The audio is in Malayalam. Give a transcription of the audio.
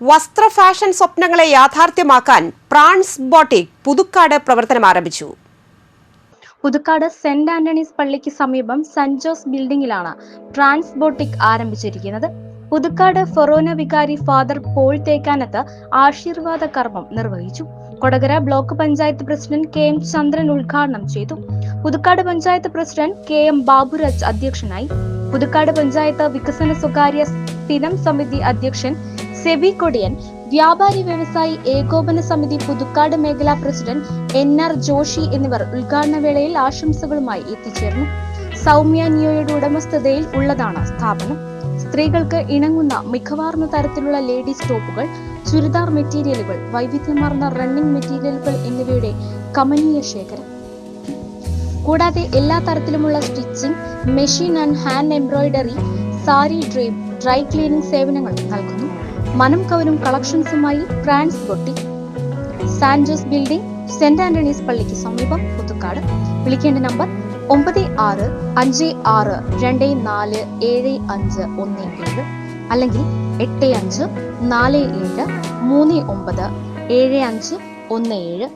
വസ്ത്ര ഫാഷൻ സ്വപ്നങ്ങളെ യാഥാർത്ഥ്യമാക്കാൻ പ്രാൺസ് ബോട്ടിക് പുതുക്കാട് പ്രവർത്തനം ആരംഭിച്ചു. പുതുക്കാട് സെന്റ് ആന്റണീസ് പള്ളിക്ക് സമീപം സെന്റ് ജോസ് ബിൽഡിംഗിലാണ് ട്രാൻസ് ബോട്ടിക് ആരംഭിച്ചിരിക്കുന്നത്. പുതുക്കാട് ഫൊറോന വികാരി ഫാദർ പോൾ തേക്കാനത്ത് ആശീർവാദ കർമ്മം നിർവഹിച്ചു. Kodakara block panchayat president K M Chandran ഉദ്ഘാടനം ചെയ്തു. Puthukkad panchayat president K M Baburaj അധ്യക്ഷനായി. പുതുക്കാട് പഞ്ചായത്ത് വികസന സ്വകാര്യ സ്ഥിരം സമിതി അധ്യക്ഷൻ സെബി കൊടിയൻ വ്യാപാരി വ്യവസായി ഏകോപന സമിതി പുതുക്കാട് മേഖലാ പ്രസിഡന്റ് എൻ ആർ ജോഷി എന്നിവർ ഉദ്ഘാടന വേളയിൽ ആശംസകളുമായി എത്തിച്ചേർന്നു. സൗമ്യ നിയോയുടെ ഉടമസ്ഥതയിൽ ഉള്ളതാണ് സ്ഥാപനം. സ്ത്രീകൾക്ക് ഇണങ്ങുന്ന മികവാർന്ന തരത്തിലുള്ള ലേഡീസ് ടോപ്പുകൾ ചുരിദാർ മെറ്റീരിയലുകൾ വൈവിധ്യമാർന്ന റണ്ണിംഗ് മെറ്റീരിയലുകൾ എന്നിവയുടെ കമനീയ ശേഖരം. കൂടാതെ എല്ലാ തരത്തിലുമുള്ള stitching machine and hand embroidery sari dry dry cleaning സേവനങ്ങൾ നൽകുന്നു. മനം കവരും കളക്ഷൻസുമായി France boutique San Jose building saint Anthony's പള്ളിക്ക് സമീപം പുതുക്കാട്. വിളിക്കേണ്ട നമ്പർ ഒമ്പത് ആറ് അഞ്ച് ആറ് രണ്ട് നാല് ഏഴ് അഞ്ച് ഒന്ന് ഏഴ് അല്ലെങ്കിൽ എട്ട് അഞ്ച് നാല് ഏഴ് മൂന്ന് ഒമ്പത് ഏഴ് അഞ്ച് ഒന്ന് ഏഴ്